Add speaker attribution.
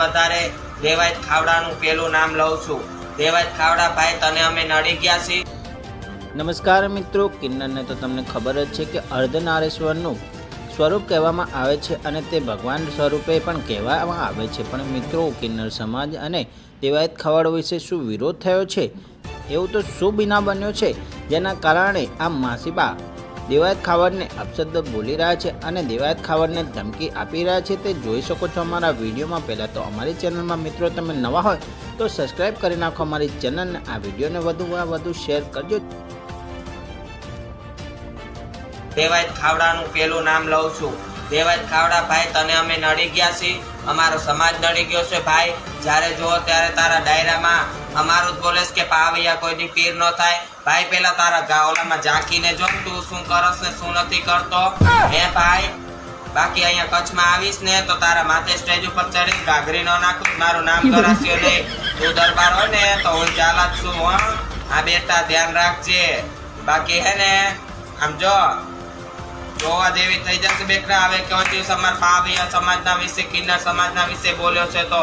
Speaker 1: વધારે દેવાયત ખાવડાનું પેલું નામ લઉં છું. દેવાયત ખાવડા ભાઈ, તને અમે નડી ગયા છીએ.
Speaker 2: નમસ્કાર મિત્રો કિન્નરને તો તમને ખબર જ છે કે અર્ધનારેશ્વરનું સ્વરૂપ કહેવામાં આવે છે અને તે ભગવાન સ્વરૂપે પણ કહેવામાં આવે છે. પણ મિત્રો, કિન્નર સમાજ અને દેવાયત ખવાડ વિશે શું વિરોધ થયો છે? એવું તો શું બિના બન્યો છે? જેના કારણે આ માસીબા દેવાયત ખાવડને અપશબ્દ બોલી રહ્યા છે અને દેવાયત ખાવડને ધમકી આપી રહ્યા છે તે જોઈ શકો છો અમારા વિડીયોમાં. પહેલાં તો અમારી ચેનલમાં મિત્રો તમે નવા હોય તો સબસ્ક્રાઈબ કરી નાખો અમારી ચેનલને. આ વિડીયોને વધુમાં વધુ શેર કરજો.
Speaker 1: દેવાયત ખાવડાનું પહેલું નામ લઉં છું. દેવાયત ખાવડા, ભાઈ, તને અમે નડી ગયા છીએ. અમારો સમાજ નડી ગયો છે, ભાઈ. જ્યારે જુઓ ત્યારે તારા ડાયરામાં અમારું જ બોલેસ કે પાવૈયા કોઈ પીર ન થાય. ભાઈ, પેલા તારા ગાઓલામાં ઝાંકીને જો તું શું કરસ ને શું નથી કરતો? હે ભાઈ, બાકી અહીંયા કચ્છમાં આવીશ ને તો તારા માથે સ્ટેજ ઉપર ચડી ઘાઘરી ન નાખું, મારું નામ કરાસ્યો નહીં. તું દરબાર હોય ને તો હું ચાલાક છું, હો. આ બેટા ધ્યાન રાખજે. બાકી હે ને, આમ જો, જોવા જેવી થઈ જશે બેટા. હવે કયો દિવસ અમારા પાવિયા સમાજના વિશે, કિન્નર સમાજના વિશે બોલ્યો છે તો?